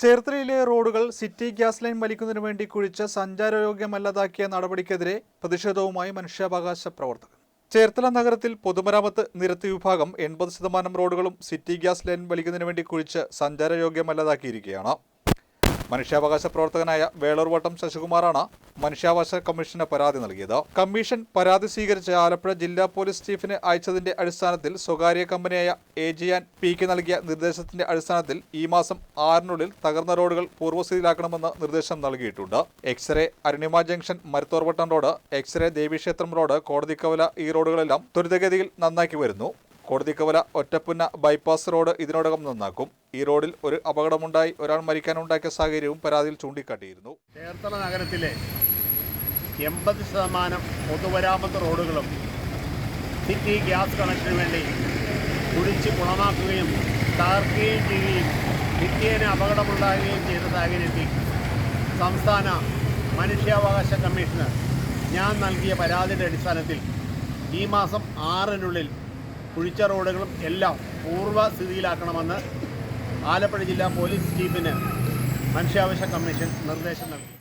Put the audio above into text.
ചേർത്തലയിലെ റോഡുകൾ city gas line വലിക്കുന്നതിനു വേണ്ടി കുഴിച്ച് സഞ്ചാരയോഗ്യമല്ലാതാക്കിയ നടപടിക്കെതിരെ പ്രതിഷേധവുമായി മനുഷ്യാവകാശ പ്രവർത്തകർ ചേർത്തല നഗരത്തിൽ പൊതുമരാമത്ത് നിരത്തി വിഭാഗം എൺപത് ശതമാനം റോഡുകളും സിറ്റി ഗ്യാസ് ലൈൻ വലിക്കുന്നതിനു വേണ്ടി കുഴിച്ച് സഞ്ചാരയോഗ്യമല്ലാതാക്കിയിരിക്കുകയാണ്. മനുഷ്യാവകാശ പ്രവർത്തകനായ വേളൂർവട്ടം ശശികുമാറാണ് മനുഷ്യാവകാശ കമ്മീഷന് പരാതി നൽകിയത്. കമ്മീഷൻ പരാതി സ്വീകരിച്ച ആലപ്പുഴ ജില്ലാ പോലീസ് ചീഫിന് അയച്ചതിന്റെ അടിസ്ഥാനത്തിൽ സ്വകാര്യ കമ്പനിയായ എ ജി ആൻഡ് പിക്ക് നൽകിയ നിർദ്ദേശത്തിന്റെ അടിസ്ഥാനത്തിൽ ഈ മാസം ആറിനുള്ളിൽ തകർന്ന റോഡുകൾ പൂർവസ്ഥിതിയിലാക്കണമെന്ന് നിർദ്ദേശം നൽകിയിട്ടുണ്ട്. X ray Arunima junction Maruthorvattam road X ray ദേവീക്ഷേത്രം road Kodathikkavala ഈ റോഡുകളെല്ലാം ത്വരിതഗതിയിൽ നന്നാക്കി വരുന്നു. കോടതിക്കവല ഒറ്റപ്പുന്ന ബൈപ്പാസ് റോഡ് ഇതിനോടകം നന്നാക്കും. ഈ റോഡിൽ ഒരു അപകടമുണ്ടായി. ഒരാൾ മരിക്കാനുണ്ടാക്കിയ സാഹചര്യവും പരാതിയിൽ ചൂണ്ടിക്കാട്ടിയിരുന്നു. ചേർത്തല നഗരത്തിലെ എൺപത് ശതമാനം പൊതുമരാമത്ത് റോഡുകളും സിറ്റി ഗ്യാസ് കണക്ഷന് വേണ്ടി കുഴിച്ച് ഗുണമാക്കുകയും തകർക്കുകയും ചെയ്യുകയും നിത്യേന അപകടമുണ്ടാകുകയും ചെയ്ത സാഹചര്യത്തിൽ സംസ്ഥാന മനുഷ്യാവകാശ കമ്മീഷന് ഞാൻ നൽകിയ പരാതിയുടെ അടിസ്ഥാനത്തിൽ ഈ മാസം ആറിനുള്ളിൽ കുഴിച്ച റോഡുകളും എല്ലാം പൂർവസ്ഥിതിയിലാക്കണമെന്ന് ആലപ്പുഴ ജില്ലാ പോലീസ് ചീഫിന് മനുഷ്യാവകാശ കമ്മീഷൻ നിർദ്ദേശം നൽകി.